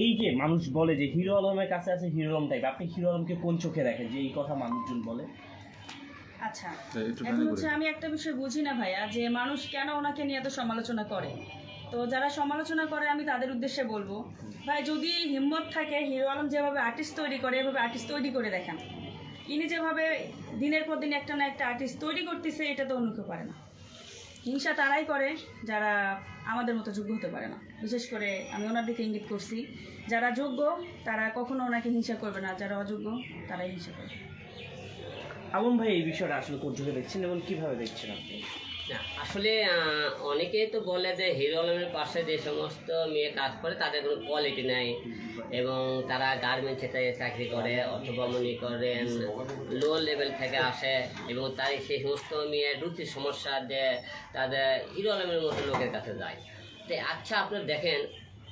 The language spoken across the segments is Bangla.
এই যে মানুষ বলে যে হিরো আলমের কাছে আছে হিরো আলম টাইপ আপনি হিরো আলমকে কোন চোখে দেখেন যে এই কথা মানুষজন বলে? আচ্ছা এখন হচ্ছে আমি একটা বিষয় বুঝি না ভাইয়া যে মানুষ কেন ওনাকে নিয়ে এত সমালোচনা করে? তো যারা সমালোচনা করে আমি তাদের উদ্দেশ্যে বলব ভাই যদি হিম্মত থাকে হিরো আলম যেভাবে আর্টিস্ট তৈরি করে এভাবে আর্টিস্ট তৈরি করে দেখেন। ইনি যেভাবে দিনের পর দিন একটা না একটা আর্টিস্ট তৈরি করতেছে এটা তো অন্য কেউ পারে না। হিংসা তারাই করে যারা আমাদের মতো যোগ্য হতে পারে না। বিশেষ করে আমি ওনার দিকে ইঙ্গিত করছি যারা যোগ্য তারা কখনো ওনাকে হিংসা করবে না যারা অযোগ্য তারাই হিংসা করবে। আলম ভাই এই বিষয়টা আসলে কোন চোখে দেখছেন এবং কীভাবে দেখছেন আপনি? আসলে অনেকেই তো বলে যে হিরো আলমের পাশে যে সমস্ত মেয়ে কাজ করে তাদের কোনো কোয়ালিটি নাই। এবং তারা গার্মেন্ট গার্মেন্টসে চাকরি করে অথবা মনে করেন লো লেভেল থেকে আসে এবং তাই সেই সমস্ত মেয়ের রুচির সমস্যা যে তাদের হিরো আলমের মতো লোকের কাছে যায়। আচ্ছা আপনারা দেখেন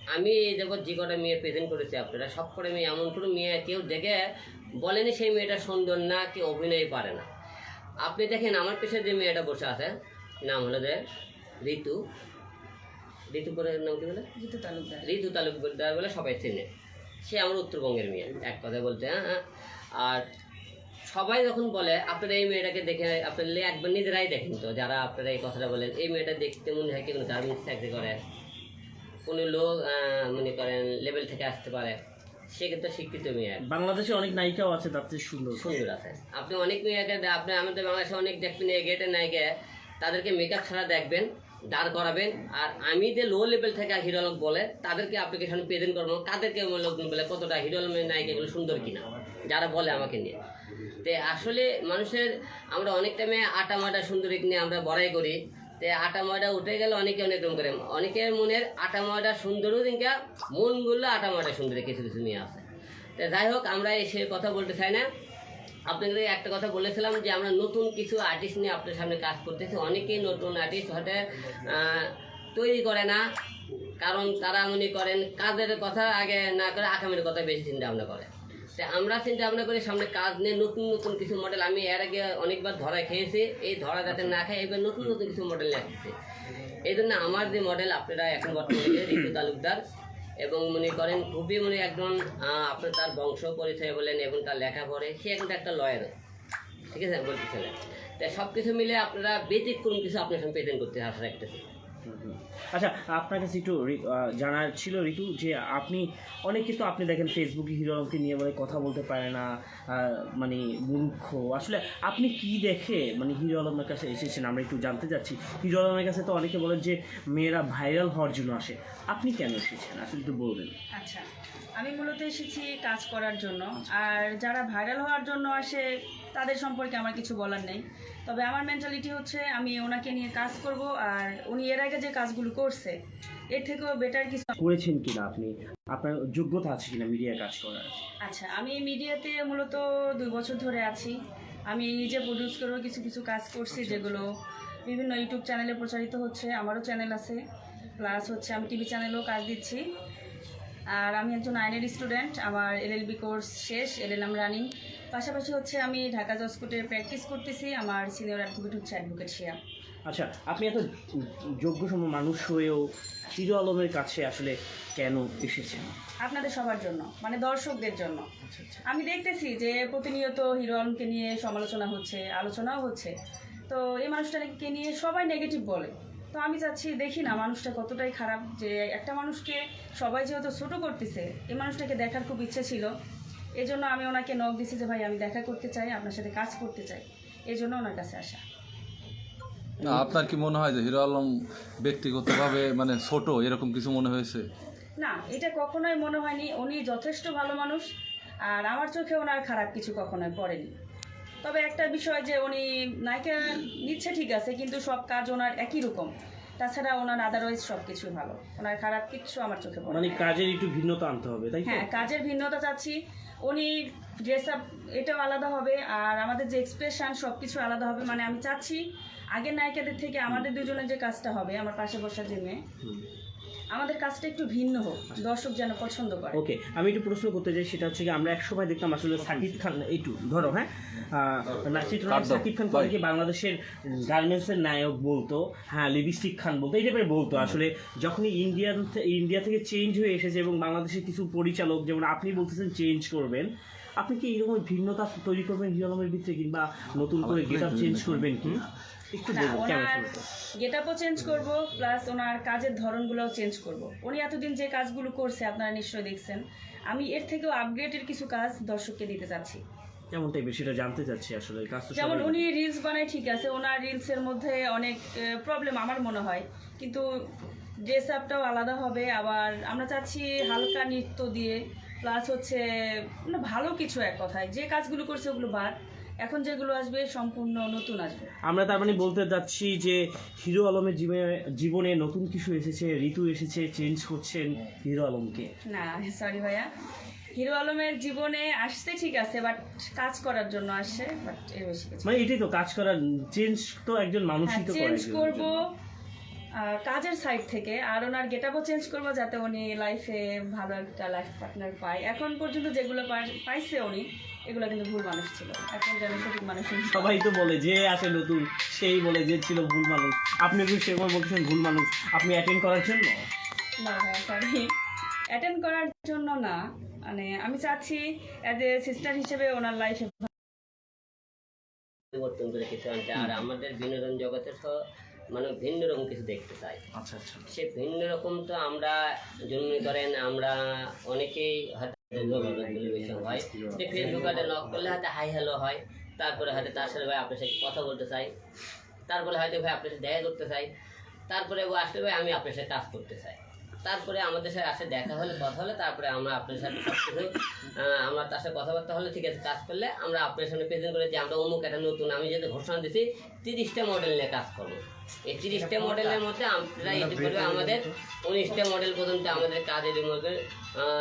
আমি এই দেখো যে কটা মেয়ে প্রেজেন্ট করেছি আপনারা সব কটা মেয়ে এমন কোনো মেয়ে কেউ দেখে বলেনি সেই মেয়েটা সুন্দর না কি অভিনয় পারে না। আপনি দেখেন আমার পেছনে যে মেয়েটা বসে আছে নাম হলো যে ঋতু। ঋতু করে নাম কি বলে? জিতু তালুকদার। ঋতু তালুকদার বলে সবাই চেনে। সে আমার উত্তরবঙ্গের মেয়ে এক কথায় বলতে হ্যাঁ হ্যাঁ। আর সবাই যখন বলে আপনারা এই মেয়েটাকে দেখে আপনারা একবার নিজেরাই দেখেন তো যারা আপনারা এই কথাটা বলেন এই মেয়েটা দেখতে মনে হয় কি কোনো গার্মেন্টস চাকরি করে? কোনো লোক মনে করেন লেভেল থেকে আসতে পারে সে কিন্তু শিক্ষিত মেয়ে। বাংলাদেশে অনেক নায়িকাও আছে তার চেয়ে সুন্দর। সুন্দর আছে। আপনি অনেক মেয়েকে আপনি আমাদের বাংলাদেশে অনেক দেখবেন এই গেটে নায়িকা তাদেরকে মেকআপ ছাড়া দেখবেন দাঁড় করাবেন আর আমি যে লো লেভেল থেকে হিরো আলম বলে তাদেরকে আপনাকে সামনে প্রেজেন্ট করব কাদেরকে লোকজন বলে কতটা হিরো আলমের নায়িকাগুলো সুন্দর কিনা? যারা বলে আমাকে নিয়ে। তে আসলে মানুষের আমরা অনেক টাইমে আটা মাটা সুন্দরী নিয়ে আমরা বড়াই করি। তে আটা ময়দা উঠে গেলে অনেকে অনেক রকম করে। অনেকের মনের আটা ময়দা সুন্দরও দিনকা মনগুলো আটা ময়দা সুন্দরী কিছু কিছু নিয়ে আসে। তো যাই হোক আমরা সে কথা বলতে চাই না। আপনাদের একটা কথা বলেছিলাম যে আমরা নতুন কিছু আর্টিস্ট নিয়ে আপনার সামনে কাজ করতেছি। অনেকেই নতুন আর্টিস্ট আহ, তৈরি করে না। কারণ তারা মনে করেন কাজের কথা আগে না করে আকামের কথা বেশি চিন্তা ভাবনা করে। আমরা চিন্তা ভাবনা করি সামনে কাজ নিয়ে নতুন নতুন কিছু মডেল আমি এর আগে অনেকবার ধরা খেয়েছি। এই ধরা যাতে না খাই এবার নতুন নতুন কিছু মডেল নিয়ে আসতেছি এই জন্য আমার যে মডেল আপনারা এখন বর্তমানে ঋতু তালুকদার। এবং মনে করেন, খুবই মানে একজন আপনার তার বংশ পরিচয় বলেন এবং তার লেখা পড়ে, সে এখন একটা লয়ার ঠিক আছে? বলতেছিলেন তাই সব কিছু মিলে আপনারা ব্যতিক্রম কিছু আপনার সঙ্গে প্রেজেন্ট করতে আশা রাখতেছি। আচ্ছা আপনার কাছে একটু জানার ছিল ঋতু যে আপনি, অনেকে তো আপনি দেখেন ফেসবুকে হিরো আলমকে নিয়ে বলে কথা বলতে পারে না মানে মূর্খ। আসলে আপনি কি দেখে মানে হিরো আলমের কাছে এসেছেন? আমরা একটু জানতে চাচ্ছি। হিরো আলমের কাছে তো অনেকে বলেন যে মেয়েরা ভাইরাল হওয়ার জন্য আসে। আপনি কেন এসেছেন? আসলে একটু বলবেন। আচ্ছা আমি মূলত এসেছি কাজ করার জন্য। আর যারা ভাইরাল হওয়ার জন্য আসে, তাদের সম্পর্কে আমার কিছু বলার নেই। তবে আমার মেন্টালিটি হচ্ছে আমি ওনাকে নিয়ে কাজ করব আর উনি এর আগে যে কাজগুলো করছে এর থেকেও বেটার কিছু করেছেন কিনা আপনি? আপনার যোগ্যতা আছে কিনা মিডিয়া কাজ করার? আচ্ছা আমি মিডিয়াতে মূলত দুই বছর ধরে আছি। আমি নিজে প্রডিউস করেও কিছু কিছু কাজ করছি যেগুলো বিভিন্ন ইউটিউব চ্যানেলে প্রচারিত হচ্ছে আমারও চ্যানেল আছে। প্লাস হচ্ছে আমি টিভি চ্যানেলেও কাজ দিচ্ছি। আর আমি একজন আইনের স্টুডেন্ট আমার এলএলবি কোর্স শেষ এলএলএম রানিং পাশাপাশি হচ্ছে আমি ঢাকা জজ কোর্টে প্র্যাকটিস করতেছি আমার সিনিয়র অ্যাডভোকেট হচ্ছে অ্যাডভোকেট শিয়া। আচ্ছা আপনি এত যোগ্য সম মানুষ হয়েও হিরো আলমের কাছে আসলে কেন এসেছেন? আপনাদের সবার জন্য মানে দর্শকদের জন্য। আমি দেখতেছি যে প্রতিনিয়ত হিরো আলমকে নিয়ে সমালোচনা হচ্ছে আলোচনাও হচ্ছে। তো এই মানুষটাকে নিয়ে সবাই নেগেটিভ বলে। তো আমি চাচ্ছি দেখি না মানুষটা কতটাই খারাপ যে একটা মানুষকে সবাই যেহেতু ছোটো করতেছে এই মানুষটাকে দেখার খুব ইচ্ছে ছিল। এই জন্য আমি ওনাকে নক দিছি যে ভাই আমি দেখা করতে চাই আপনার সাথে কাজ করতে চাই। এই জন্য ওনার কাছে আসা। না আপনার কি মনে হয় যে হিরো আলম ব্যক্তিগতভাবে মানে ছোট এরকম কিছু মনে হয়েছে? না এটা কখনোই মনে হয়নি। উনি যথেষ্ট ভালো মানুষ আর আমার চোখে ওনার খারাপ কিছু কখনোই পড়েনি। তবে একটা বিষয় যে উনি নায়িকা নিচ্ছে ঠিক আছে কিন্তু সব কাজ ওনার একই রকম। তাছাড়া ওনার আদারওয়াইজ সব কিছু ভালো। ওনার খারাপ কিছু আমার চোখে পড়ে মানে কাজের একটু ভিন্নতা আনতে হবে তাই হ্যাঁ কাজের ভিন্নতা চাচ্ছি। উনি ড্রেস আপ এটাও আলাদা হবে আর আমাদের যে এক্সপ্রেশন সব কিছু আলাদা হবে। মানে আমি চাচ্ছি আগের নায়িকাদের থেকে আমাদের দুজনের যে কাজটা হবে, আমার পাশে বসা যে মেয়ে। আমাদের কাজটা একটু ভিন্ন হোক দর্শক যেন পছন্দ করে। ওকে আমি একটু প্রশ্ন করতে চাই সেটা হচ্ছে কি আমরা এক সময় দেখতাম আসলে সাকিব খান একটু ধরো হ্যাঁ? আহ, না সেটা নয়, কাট দাও, সাকিব খান। কি বাংলাদেশের গার্মেন্টসের নায়ক বলতো হ্যাঁ লিপস্টিক খান বলতো এই টাইপের বলতো আসলে যখনই ইন্ডিয়ান ইন্ডিয়া থেকে চেঞ্জ হয়ে এসেছে এবং বাংলাদেশের কিছু পরিচালক যেমন আপনি বলতেছেন চেঞ্জ করবেন আপনি কি এরকম ভিন্নতা তৈরি করবেন হিরো আলমের ভিতরে কিংবা নতুন করে গেট আপ চেঞ্জ করবেন কি? একটু না ওনার গেট আপও চেঞ্জ করব প্লাস ওনার কাজের ধরনগুলোও চেঞ্জ করব। উনি এতদিন যে কাজগুলো করছে আপনারা নিশ্চয়ই দেখছেন। আমি এর থেকেও আপগ্রেডের কিছু কাজ দর্শককে দিতে চাচ্ছি। কেমন টাইপের সেটা জানতে চাচ্ছি আসলে কাজ তো যেমন উনি রিলস বানায় ঠিক আছে ওনার রিলসের মধ্যে অনেক প্রবলেম আমার মনে হয়। কিন্তু ড্রেস আপটাও আলাদা হবে আবার আমরা চাচ্ছি হালকা নৃত্য দিয়ে প্লাস হচ্ছে মানে ভালো কিছু এক কথায়। যে কাজগুলো করছে ওগুলো বাদ। এখন যেগুলো আসবে সম্পূর্ণ নতুন আসবে। আমরা তার মানে বলতে যাচ্ছি যে হিরো আলমের জীবনে জীবনে নতুন কিছু এসেছে ঋতু এসেছে চেঞ্জ করছেন হিরো আলমকে। না সরি ভাইয়া। হিরো আলমের জীবনে আসছে ঠিক আছে বাট কাজ করার জন্য আসছে বাট এর বেশি মানে এটাই তো কাজ করার চেঞ্জ তো একজন মানুষই তো করে চেঞ্জ করব কাজের সাইড থেকে। আর ওনার গেটআপও চেঞ্জ করব যাতে উনি লাইফে ভালো একটা লাইফ পার্টনার পায়। এখন পর্যন্ত যেগুলো পাই- পাইছে উনি এগুলো কিন্তু ভুল মানুষ ছিল। এখন যেন সঠিক মানুষ সবাই তো বলে যে আসে নতুন সেই বলে যে ছিল ভুল মানুষ। আপনি কি সেরকম বলছেন ভুল মানুষ? আপনি অ্যাটেন্ড করার জন্য? না সরি অ্যাটেন্ড করার জন্য না। মানে আমি চাচ্ছি অ্যাজ এ সিস্টার হিসেবে ওনার লাইফে পরিবর্তন করে কিছু আনতে। আর আমাদের বিনোদন জগতে তো মানে ভিন্ন রকম কিছু দেখতে চাই। আচ্ছা আচ্ছা। সে ভিন্ন রকম তো আমরা জন্ম করেন আমরা অনেকেই হয়তো হয়। ফেসবুকে নক করলে হয়তো হাই হ্যালো হয়। তারপরে হয়তো তার সাথে ভাই আপনার সাথে কথা বলতে চাই। তারপরে হয়তো ভাই আপনার সাথে দেখা করতে চাই। তারপরে ও আসলে ভাই আমি আপনার সাথে কাজ করতে চাই। তারপরে আমাদের সাথে আসে দেখা হলে কথা হলে তারপরে আমরা আপনার সাথে সব কিছু আমরা তার সাথে কথাবার্তা হলে ঠিক আছে কাজ করলে আমরা আপনার সামনে প্রেজেন্ট করে যে আমরা অমুক একটা নতুন আমি যেহেতু ঘোষণা দিচ্ছি তিরিশটা মডেল নিয়ে কাজ করব। এই তিরিশটা মডেলের মধ্যে আমরা এটি করবে আমাদের উনিশটা মডেল পর্যন্ত আমাদের কাজের মধ্যে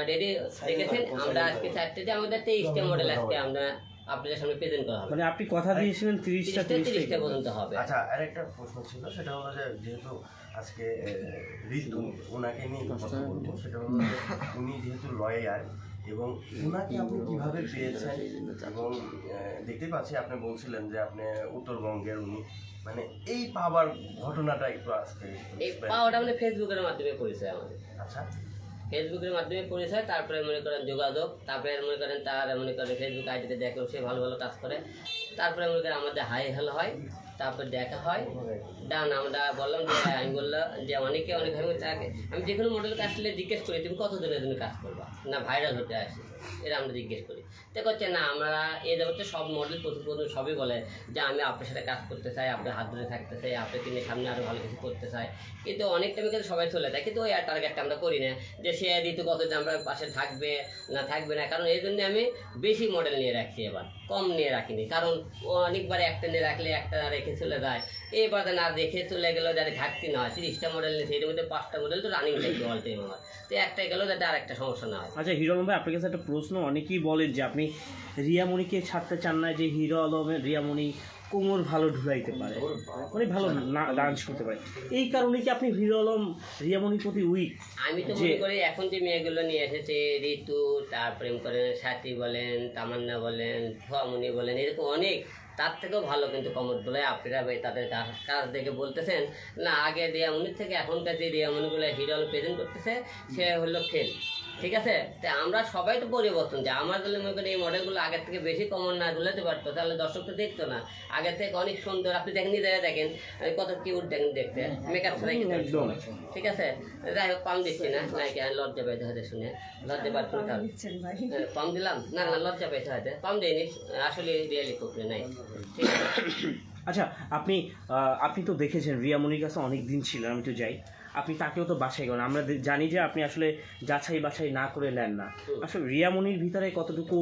রেডি রেখেছেন। আমরা আজকে চারটে যে আমাদের তেইশটা মডেল আজকে আমরা আপনাদের সামনে প্রেজেন্ট করা হবে। মানে আপনি কথা দিয়েছিলেন তিরিশটা তিরিশটা তিরিশটা তিরিশটা পর্যন্ত হবে। আচ্ছা আরেকটা প্রশ্ন ছিল সেটা হলো যে যেহেতু আজকে ঋতু ওনাকে নিয়ে কথা বলব। সেটা হলো উনি যেহেতু লয়ার এবং ওনাকে আপনি কীভাবে পেয়েছেন এবং দেখতে পাচ্ছি আপনি বলছিলেন যে আপনি উত্তরবঙ্গের উনি। মানে এই পাওয়ার ঘটনাটা একটু আজকে এই পাওয়াটা মানে ফেসবুকের মাধ্যমে পরিচয় আমাদের। আচ্ছা। ফেসবুকের মাধ্যমে পরিচয় তারপরে মনে করেন যোগাযোগ তারপরে মনে করেন তার মনে করেন ফেসবুক আইডিতে দেখে সে ভালো ভালো কাজ করে তারপরে মনে করেন আমাদের হাই হেল হয়। তারপর দেখা হয়। ডান আমরা বললাম যে আমি বললাম যে অনেকে অনেক চাকে আমি যে কোনো মডেল আসলে জিজ্ঞেস করি তুমি কত দিনের তুমি কাজ করবা? না ভাইরাল হতে আসে। এরা আমরা জিজ্ঞেস করি। তো করছে না আমরা এ জগতে সব মডেল প্রথম প্রথম সবই বলে যে আমি আপনার সাথে কাজ করতে চাই আপনার হাত ধরে থাকতে চাই আপনাকে নিয়ে সামনে আরও ভালো কিছু করতে চাই। কিন্তু অনেক টাইমে কিন্তু সবাই চলে যায়। কিন্তু ওই আর টার্গেটটা আমরা করি না যে সে ঋতু কত যে আমরা পাশে থাকবে না থাকবে না। কারণ এই জন্য আমি বেশি মডেল নিয়ে রাখছি এবার। কম নিয়ে রাখিনি। কারণ অনেকবার একটা নিয়ে রাখলে একটা রেখে চলে যায়। এবার না রেখে চলে গেলেও যাতে ঘাটতি না হয়। তিরিশটা মডেল নিয়ে এর মধ্যে পাঁচটা মডেল তো রানিং থাকবে অল টাইম আমার। তো একটা গেলেও যাতে আর একটা সমস্যা না হয়। আচ্ছা হিরো আলম ভাই, আপনার কাছে একটা প্রশ্ন, অনেকেই বলেন যে আপনি রিয়ামণিকে ছাড়তে চান না, যে হিরো আলমের রিয়ামণি কোমর ভালো ঢুলাইতে পারে। অনেক ভালো ডান্স করতে পারে। এই কারণে কি আপনি হিরো আলম রিয়ামণির প্রতি উইক আমি তো মনে করি এখন যে মেয়েগুলো নিয়ে এসেছে ঋতু তার প্রেম করেন সাথী বলেন তামান্না বলেন ভুয়ামণি বলেন এরকম অনেক তার থেকেও ভালো কিন্তু কমর দোলায় আপনারা ভাই তাদের কাজ- দেখে বলতেছেন না আগে রিয়ামণির থেকে এখনকার যে রিয়ামণিগুলো হিরো প্রেজেন্ট করতেছে সে হলো ফেল। ঠিক আছে? তা আমরা সবাই তো পরিবর্তন। যে আমার দলে মনে করি এই মডেলগুলো আগের থেকে বেশি কমন না দুলাতে পারতো। তাহলে দর্শক তো দেখতো না। আগের থেকে অনেক সুন্দর। আপনি দেখেন নিজেরা দেখেন। কত কিউট দেখেন দেখতে। মেকআপ ছাড়াই কিন্তু ঠিক আছে? যাই হোক পাম দিচ্ছি না। নাকি আর লজ্জা পাইতে হয়তো শুনে। লজ্জা পাচ্ছি না তাহলে। দিচ্ছেন হ্যাঁ, পাম দিলাম। না না লজ্জা পাইতে হয়তো। পাম দিইনি আসলে রিয়েলি কুকরি নাই। ঠিক আছে? আচ্ছা আপনি আপনি তো দেখেছেন রিয়া রিয়ামণির কাছে অনেক দিন ছিলেন আমি তো যাই। আপনি তাকেও তো বাছাই করেন। আমরা জানি যে আপনি আসলে যাচাই বাছাই না করে নেন না। আসলে রিয়ামণির ভিতরে কতটুকু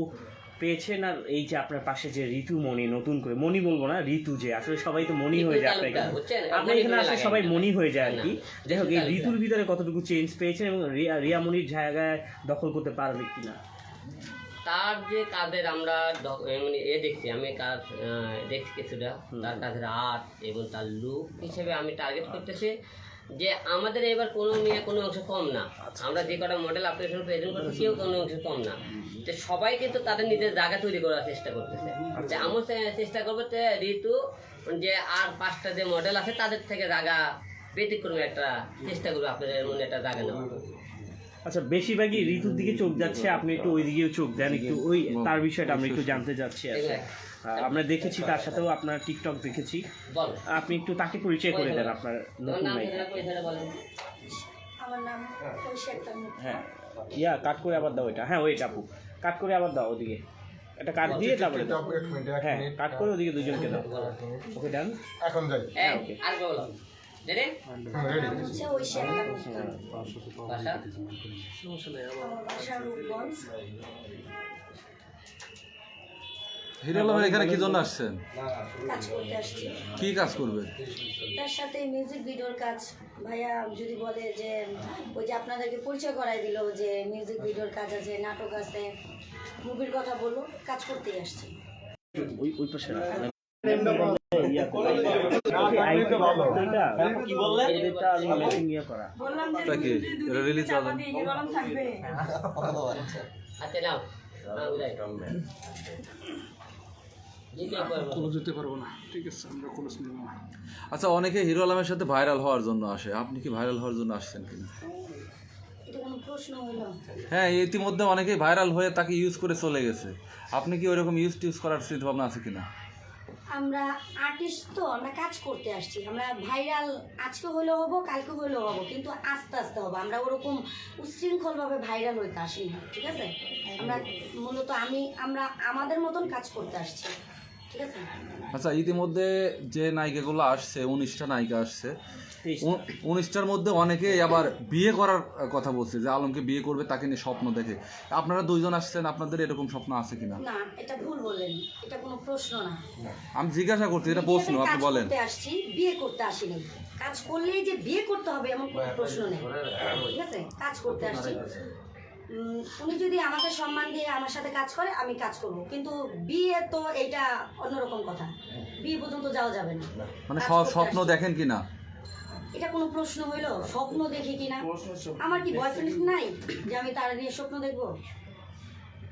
পেয়েছেন আর এই যে আপনার পাশে যে ঋতু মণি নতুন করে মণি বলব না ঋতু যে আসলে সবাই তো মণি হয়ে যায় আপনার এখানে। আপনার এখানে আসলে সবাই না। মণি হয়ে যায় আর কি। যাই হোক এই ঋতুর ভিতরে কতটুকু চেঞ্জ পেয়েছেন এবং রিয়া রিয়ামণির জায়গায় দখল করতে পারবে কিনা? তার যে কাজের আমরা মানে এ দেখছি আমি কাজ দেখছি কিছুটা। তার কাজের আর্ট এবং তার লুক হিসেবে আমি টার্গেট করতেছি। যে আমাদের এবার কোনো মেয়ে কোনো অংশ কম না। আমরা যে কটা মডেল আপনার প্রেজেন্ট করছি কেউ কোনো অংশ কম না। যে সবাই কিন্তু তাদের নিজের জায়গা তৈরি করার চেষ্টা করতেছে। যে আমার চেষ্টা করব যে ঋতু যে আর পাঁচটা যে মডেল আছে তাদের থেকে জায়গা ব্যতিক্রমে একটা চেষ্টা করব আপনাদের মনে একটা জায়গা নেওয়া আচ্ছা বেশিরভাগই ঋতুর দিকে চোখ যাচ্ছে আপনি একটু ওই দিকেও চোখ দেন একটু ওই তার বিষয়টা আমরা একটু জানতে চাচ্ছি আর কি। আমরা দেখেছি তার সাথেও আপনার টিকটক দেখেছি। আপনি একটু তাকে পরিচয় করে দেন আপনার নতুন। হ্যাঁ। ইয়া কাট করে আবার দাও এটা। হ্যাঁ ওইটা আপু। কাট করে আবার দাও ওদিকে। একটা কাট দিয়ে তারপরে দাও হ্যাঁ কাট করে ওদিকে দুজনকে দাও। ওকে ডান এখন যাই। এই, আর বলো রেডি। রেডি হচ্ছে ঐশী আক্তার মুক্তা। বাসা? আমার বাসা। রূপগঞ্জ হিরো আলমের এখানে কি জন্য আসছেন? কাজ করতে আসছি। কি কাজ করবে? তার সাথে মিউজিক ভিডিওর কাজ। ভাইয়া যদি বলে যে ওই যে আপনাদেরকে পরিচয় করাই দিল যে মিউজিক ভিডিওর কাজ আছে নাটক আছে মুভির কথা বলল কাজ করতেই আসছি। ওই ওই পাশে আচ্ছা অনেকে হিরো আলমের সাথে ভাইরাল হওয়ার জন্য আসে। আপনি কি ভাইরাল হওয়ার জন্য আসছেন কিনা? হ্যাঁ ইতিমধ্যে অনেকেই ভাইরাল হয়ে তাকে ইউজ করে চলে গেছে। আপনি কি ওইরকম ইউজ টিউজ করার চিন্তা ভাবনা আছে কিনা? আমরা আর্টিস্ট তো আমরা কাজ করতে আসছি। আমরা ভাইরাল আজকে হলেও হব, কালকে হলেও হব, কিন্তু আস্তে আস্তে হব। আমরা ওরকম উচ্ছৃঙ্খলভাবে ভাইরাল হইতে আসি না ঠিক আছে? আমরা মূলত আমি, আমরা আমাদের মতন কাজ করতে আসছি। আচ্ছা ইতিমধ্যে যে নায়িকাগুলো আসছে উনিশটা নায়িকা আসছে উনিশটার মধ্যে অনেকে আবার বিয়ে করার কথা বলছে যে আলমকে বিয়ে করবে তাকে নিয়ে স্বপ্ন দেখে। আপনারা দুইজন আসছেন আপনাদের এরকম স্বপ্ন আছে কিনা? না এটা ভুল বললেন এটা কোনো প্রশ্ন না। আমি জিজ্ঞাসা করছি এটা প্রশ্ন আপনি বলেন। আসছি বিয়ে করতে আসিনি কাজ করলেই যে বিয়ে করতে হবে এমন কোনো প্রশ্ন নেই। ঠিক আছে? কাজ করতে আসছি। উনি যদি আমাকে সম্মান দিয়ে আমার সাথে কাজ করে আমি কাজ করব। কিন্তু বিয়ে তো এইটা অন্যরকম কথা। বিয়ে পর্যন্ত যাওয়া যাবে না। মানে স্বপ্ন দেখেন দেখেন কিনা? এটা কোনো প্রশ্ন হইল? স্বপ্ন দেখি কিনা? আমার কি বয়ফ্রেন্ড নাই যে আমি তারা নিয়ে স্বপ্ন দেখব?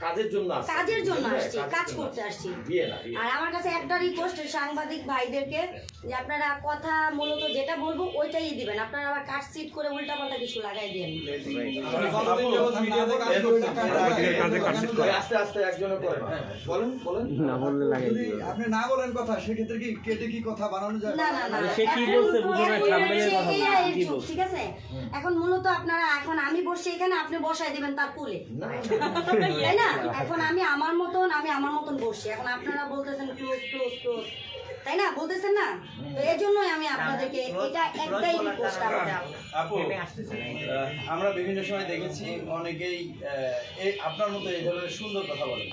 কাজের জন্য আসছে। কাজের জন্য আসছি কাজ করতে আসছি। আর আমার কাছে একটা রিকোয়েস্ট সাংবাদিক ভাইদেরকে যে আপনারা কথা মূলত যেটা বলব ওইটাই দিবেন। আপনারা আবার কাট সিট করে উল্টাপাল্টা কিছু লাগাই আস্তে আস্তে একজনে করে বলেন বলেন। না বললে লাগে আপনি না বলেন কথা সেক্ষেত্রে কি কেটে কি কথা বানানো যায়? না না না। সে কি এখন বলছে? বুঝো না, এখন কথা হচ্ছে বলছে, AI কি বলছে? ঠিক আছে? এখন মূলত আপনারা এখন আমি বসছি এখানে আপনি বসাই দিবেন তার কুলে তাই না? এখন আমি আমার মতন আমি আমার মতন বসছি। এখন আপনারা বলতেছেন ক্লোজ ক্লোজ ক্লোজ তাই না? বলতেছেন না? তো এই জন্যই আমি আপনাদেরকে এটা একটাই রিকোয়েস্ট আমার আপু আমরা বিভিন্ন সময় দেখেছি অনেকেই আহ, আপনার মতো এই ধরনের সুন্দর কথা বলেন।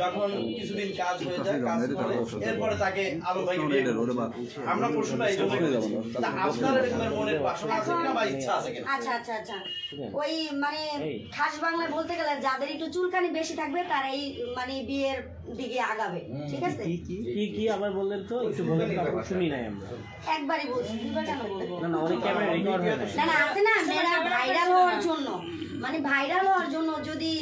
যখন কিছুদিন কাজ হয়ে যায় কাজ করে এরপরে তাকে আলো ভাই। আমরা এই জন্য আপনার এরকমের মনের বাসনা আছে কিনা বা ইচ্ছা আছে কিনা? আচ্ছা আচ্ছা আচ্ছা। ওই মানে খাস বাংলায় বলতে গেলে যাদের একটু চুলকানি বেশি থাকবে তারা এই মানে বিয়ের দিকে আগাবে। ঠিক আছে? কি কি কি আবার বললেন তো? একটু বলেন শুনি নাই আমরা। একবারই বলছি দুবার কেন বলব না না অনেক ক্যামেরা রেকর্ড হয় না না না আছে না মেয়েরা ভাইরাল হওয়ার জন্য। মানে ভাইরাল হওয়ার জন্য যদি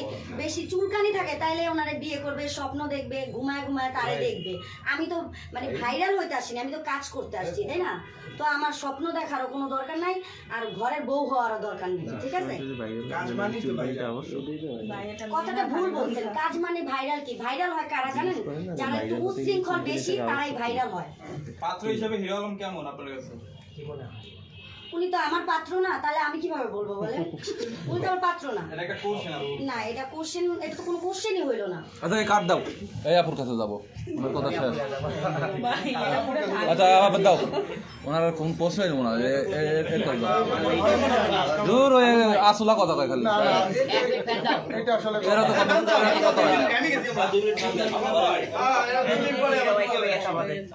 বেশি চুলকানি থাকে তাহলে ওনারা বিয়ে করবে স্বপ্ন দেখবে ঘুমায় ঘুমায় তারে দেখবে। আমি তো মানে ভাইরাল হইতে আসিনি আমি তো কাজ করতে আসছি তাই না? তো আমার স্বপ্ন দেখারও কোনো দরকার নাই আর ঘরের বউ হওয়ারও দরকার নেই ঠিক আছে? ভাই কথাটা ভুল বলছেন কাজ মানে ভাইরাল কি? ভাইরাল হয় কারা জানেন? যারা একটু উচ্ছৃঙ্খল বেশি তারাই ভাইরাল হয়। পাত্র হিসেবে হিরো আলম কেমন আপনার কাছে? উনি তো আমার পাত্র না তাহলে আমি কীভাবে বলব বলে উনি তো আমার পাত্র না। এটা একটা কোশ্চেন না এটা কোশ্চেন এটা তো কোনো কোশ্চেনই হইল না। আচ্ছা এই কাট দাও। এই আপুর কাছে যাব। ওনার কথা শেষ। আচ্ছা আবার দাও। ওনার কোন প্রশ্নই নেব না। এ- এ- এ- এরকম দাও। দূর ওই আসলা কথা কয় খালি। এটা আসলে এরা তো কথা এরা কথা হয় না।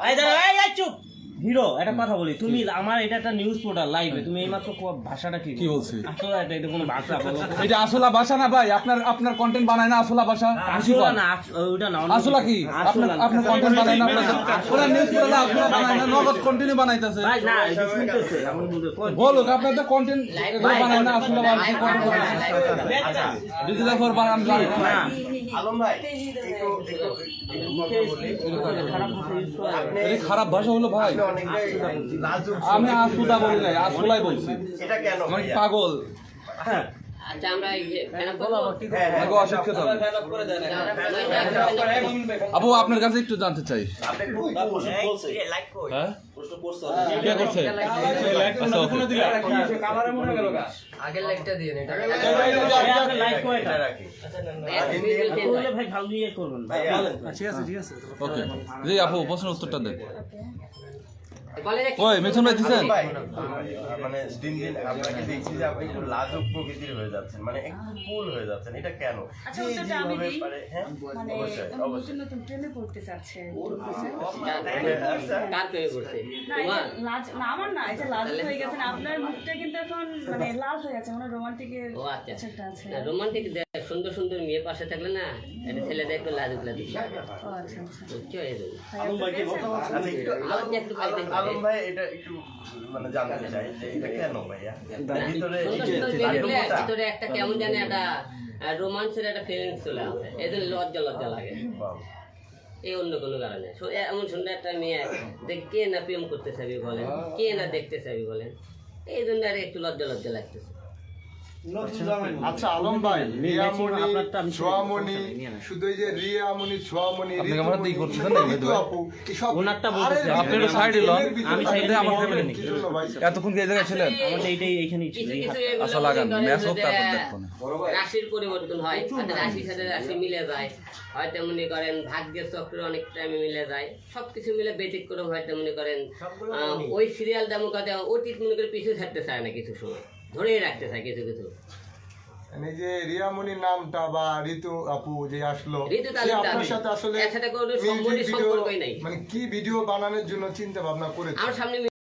এই দাঁড়া, এই, এই, চুপ। হিরো একটা কথা বলি তুমি আমার এটা একটা নিউজ পোর্টাল লাইভে তুমি এইমাত্র ভাষাটা কি কি বলছি? আসলে এটা এটা কোনো ভাষা বলো এটা আসলা ভাষা না ভাই আপনার আপনার কন্টেন্ট বানায় না আসলা ভাষা আসলে। না ওইটা না আসলা কি আপনার আপনার কন্টেন্ট বানায় না আপনার ওরা নিউজ পেলে আসলা বানায় না নগদ কন্টিনিউ বানাইতেছে ভাই না এটা শুনতেছে আমি বলতে কই- বলুক আপনাদের কন্টেন্ট বানায় না আসলা বানায় কন্টেন্ট ডিজিটাল ফর বানান না খারাপ ভাষা হলো ভাই আমি আসুদা বলি নাই আসলাই বলছি এটা মানে পাগল হ্যাঁ আচ্ছা আমরা হ্যাঁ হ্যাঁ আপু আপনার কাছে একটু জানতে চাই আপনি খুব হ্যাঁ। কে করছে? আচ্ছা, okay. কালারে মনে গেল গা। আগের লাইকটা দিয়ে এটা লাইক করে রাখি। করলে ভাই ভালো ইয়ে করবেন ভাইয়া ওকে জি আপু প্রশ্নের উত্তরটা দেন। ওই মিথুন ভাই দিছেন। মানে দিন দিন আপনাকে দেখছি যে আপনি একটু লাজুক প্রকৃতির হয়ে যাচ্ছেন মানে একটু কুল হয়ে যাচ্ছেন। এটা কেন? আচ্ছা, উত্তরটা আমি দিই। হ্যাঁ? মানে অবশ্যই নতুন নতুন প্রেমে পড়তে চাচ্ছে কার পেয়ে করছে না এই যে তোমার? লাজ না আমার না এই যে হয়ে গেছেন আপনার মুখটা কিন্তু এখন মানে লাল হয়ে গেছে মানে রোমান্টিকের ও আচ্ছা। রোমান্টিক সুন্দর সুন্দর মেয়ে পাশে থাকলে না এটা ছেলেদের একটু লাজুক লাজুক। ও আচ্ছা আচ্ছা। বুঝছ? এই জন্য। ভাই আপনি পেয়েছেন? আচ্ছা একটু আলম যে একটু পাইতে আলম- আলম ভাই এটা একটু মানে জানতে চাই যে এটা কেন ভাইয়া? ভিতরে একটা কেমন জানে একটা রোমান্সের একটা ফিলিংস চলে আসে। এই জন্য লজ্জা লজ্জা লাগে। বাহ। এই অন্য কোনো কারণে। এমন সুন্দর একটা মেয়ে দেখ কে না প্রেম করতে চাবি বলেন কে না দেখতে চাবি বলেন এই জন্য আর একটু লজ্জা লজ্জা লাগতেছে। আচ্ছা। আলম ভাই রিয়ামণি আপনারটা আমি ছোয়ামণি নিয়ে নেন। শুধু এই যে রিয়ামণি ছোয়ামণি আপনি আমার দিক করতেছেন নাকি ঋতু আপু এসব ওনারটা বলতেছি আপনি একটু side লন। আমি side আমার নিয়ে নেই। নেই। কি জন্য ভাই? এতক্ষণ কি এই জায়গায় ছিলেন? আমাদের এইটাই এইখানেই ছিল। কিছু এই কিছু হাত- এগুলো আশা লাগান, ম্যাচ হোক তারপর দেখব রাশির পরিবর্তন হয়। রাশির সাথে রাশি মিলে যায়। হয়তো মনে করেন ভাগ্যের চক্র অনেক টাইমে মিলে যায়। সবকিছু মিলে ব্যতিক্রম হয়তো মনে করেন ওই সিরিয়ালটা মনে করেন অতীত মনে করে পিছু ছাড়তে চায় না কিছু সময়। ধরেই রাখতে চায় কিছু কিছু মানে যে রিয়ামণির নামটা বা ঋতু আপু যে আসলো আপনার সাথে আসলে। মানে কি ভিডিও বানানোর জন্য চিন্তা ভাবনা করেছে আমার সামনে